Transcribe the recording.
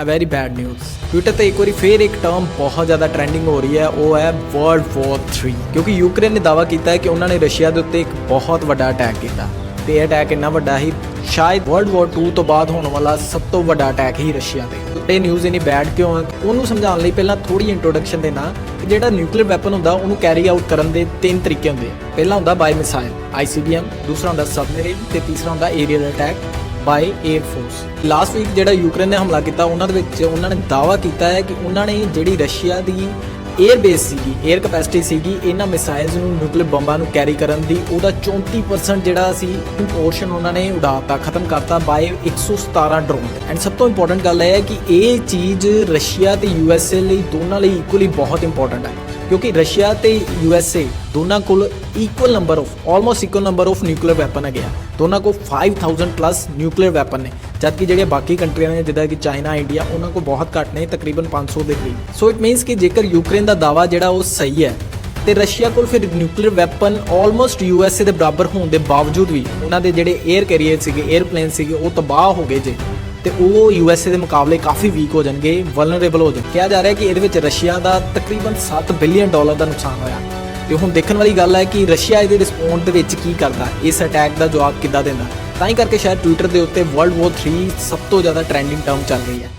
A very bad news Twitter ਤੇ ਇੱਕ ਵਾਰੀ ਫੇਰ ਇੱਕ ਟਰਮ ਬਹੁਤ ਜ਼ਿਆਦਾ ਟ੍ਰੈਂਡਿੰਗ ਹੋ ਰਹੀ ਹੈ, ਉਹ ਹੈ ਵਰਲਡ ਵਾਰ 3 ਕਿਉਂਕਿ ਯੂਕਰੇਨ ਨੇ ਦਾਅਵਾ ਕੀਤਾ ਹੈ ਕਿ ਉਹਨਾਂ ਨੇ ਰਸ਼ੀਆ ਦੇ ਉੱਤੇ ਇੱਕ ਬਹੁਤ ਵੱਡਾ ਅਟੈਕ ਕੀਤਾ। ਤੇ ਇਹ ਅਟੈਕ ਇੰਨਾ ਵੱਡਾ ਸੀ, ਸ਼ਾਇਦ ਵਰਲਡ ਵਾਰ 2 ਤੋਂ ਬਾਅਦ ਹੋਣ ਵਾਲਾ ਸਭ ਤੋਂ ਵੱਡਾ ਅਟੈਕ ਹੀ ਰਸ਼ੀਆ ਤੇ। ਇਹ ਨਿਊਜ਼ ਇਨੀ ਬੈਡ ਕਿਉਂ ਹੈ? ਉਹਨੂੰ ਸਮਝਾਉਣ ਲਈ ਪਹਿਲਾਂ ਥੋੜੀ ਇੰਟਰੋਡਕਸ਼ਨ ਦੇਣਾ ਕਿ ਜਿਹੜਾ ਨਿਊਕਲੀਅਰ ਵੈਪਨ ਹੁੰਦਾ, ਉਹਨੂੰ ਕੈਰੀ ਆਊਟ ਕਰਨ ਦੇ ਤਿੰਨ ਤਰੀਕੇ ਹੁੰਦੇ ਪਹਿਲਾ ਹੁੰਦਾ ਬਾਈ ਮਿਸਾਈਲ ਆਈਸੀਬੀਐਮ ਦੂਸਰਾ ਹੁੰਦਾ ਸਬਮਰੀਨ ਤੇ ਤੀਸਰਾ ਹੁੰਦਾ aerial attack by air force last week ਜਿਹੜਾ ਯੂਕਰੇਨ ਨੇ ਹਮਲਾ ਕੀਤਾ, ਉਹਨਾਂ ਦੇ ਵਿੱਚ ਉਹਨਾਂ ਨੇ ਦਾਵਾ ਕੀਤਾ ਹੈ ਕਿ ਉਹਨਾਂ ਨੇ ਜਿਹੜੀ ਰਸ਼ੀਆ ਦੀ 에ਅਰ ਬੇਸ ਸੀਗੀ ਏਅਰ ਕੈਪੈਸਿਟੀ ਸੀਗੀ, ਇਹਨਾਂ ਮਿਸਾਈਲਸ ਨੂੰ ਨਿਊਕਲੀਅਰ ਬੰਬਾਂ ਨੂੰ ਕੈਰੀ ਕਰਨ ਦੀ, ਉਹਦਾ 34% ਜਿਹੜਾ ਸੀ ਪੋਰਸ਼ਨ ਉਹਨਾਂ ਨੇ ਉਡਾਤਾ, ਖਤਮ ਕਰਤਾ ਬਾਏ 117 ਡਰੋਨ ਐਂਡ ਸਭ ਤੋਂ ਇੰਪੋਰਟੈਂਟ ਗੱਲ ਇਹ ਹੈ ਕਿ ਇਹ ਚੀਜ਼ ਰਸ਼ੀਆ ਤੇ ਏ ਲਈ ਦੋਨਾਂ ਲਈ ਇਕੁਅਲੀ ਬਹੁਤ ਇੰਪੋਰਟੈਂਟ ਹੈ। ਕਿਉਂਕਿ ਰਸ਼ੀਆ ਤੇ ਏ ਦੋਨਾਂ ਕੋਲ equal number of almost equal number of nuclear weapon ਹੈਗੇ ਆ। ਉਹਨਾਂ ਕੋਲ 5000 ਪਲੱਸ ਨਿਊਕਲੀਅਰ ਵੈਪਨ ਨੇ। ਜਦਕਿ ਜਿਹੜੀਆਂ ਬਾਕੀ ਕੰਟਰੀਆਂ ਨੇ, ਜਿੱਦਾਂ ਕਿ ਚਾਈਨਾ ਇੰਡੀਆ ਉਹਨਾਂ ਕੋਲ ਬਹੁਤ ਘੱਟ ਨੇ, ਤਕਰੀਬਨ 500 ਦੇ ਕਰੀਬ। ਸੋ ਇਟ ਮੀਨਸ ਕਿ ਜੇਕਰ ਯੂਕਰੇਨ ਦਾ ਦਾਵਾ ਜਿਹੜਾ ਉਹ ਸਹੀ ਹੈ, ਤੇ ਰਸ਼ੀਆ ਕੋਲ ਫਿਰ ਨਿਊਕਲੀਅਰ ਵੈਪਨ ਆਲਮੋਸਟ ਯੂਐਸਏ ਦੇ ਬਰਾਬਰ ਹੋਣ ਦੇ ਬਾਵਜੂਦ ਵੀ ਉਹਨਾਂ ਦੇ ਜਿਹੜੇ 에ਅਰ ਕੈਰੀਅਰ ਸੀਗੇ 에ਅਰਪਲੇਨ ਸੀਗੇ, ਉਹ ਤਬਾਹ ਹੋ ਗਏ ਜੇ, ਤੇ ਉਹ ਯੂਐਸਏ ਦੇ ਮੁਕਾਬਲੇ ਕਾਫੀ ਵੀਕ ਹੋ ਜਾਣਗੇ ਵਲਨਰੇਬਲ ਹੋ ਜਾਣ। ਕਿਹਾ ਜਾ ਰਿਹਾ ਕਿ ਇਹਦੇ ਵਿੱਚ ਰਸ਼ੀਆ ਦਾ ਤਕਰੀਬਨ 7 ਬਿਲੀਅਨ ਡਾਲਰ ਦਾ ਨੁਕਸਾਨ ਹੋਇਆ। ਤੇ ਹੁਣ ਦੇਖਣ ਵਾਲੀ ਗੱਲ ਹੈ ਕਿ ਰਸ਼ੀਆ ਇਹਦੇ ਰਿਸਪੌਂਡ ਦੇ ਵਿੱਚ ਕੀ ਕਰਦਾ, ਇਸ ਅਟੈਕ ਦਾ ਜਵਾਬ ਕਿੱਦਾਂ ਦਿੰਦਾ? ਤਾਂ ਹੀ ਕਰਕੇ ਸ਼ਾਇਦ ਟਵਿੱਟਰ ਦੇ ਉੱਤੇ ਵਰਲਡ ਵਾਰ 3 ਸਭ ਤੋਂ ਜ਼ਿਆਦਾ ਟ੍ਰੈਂਡਿੰਗ ਟਰਮ ਚੱਲ ਰਹੀ ਹੈ।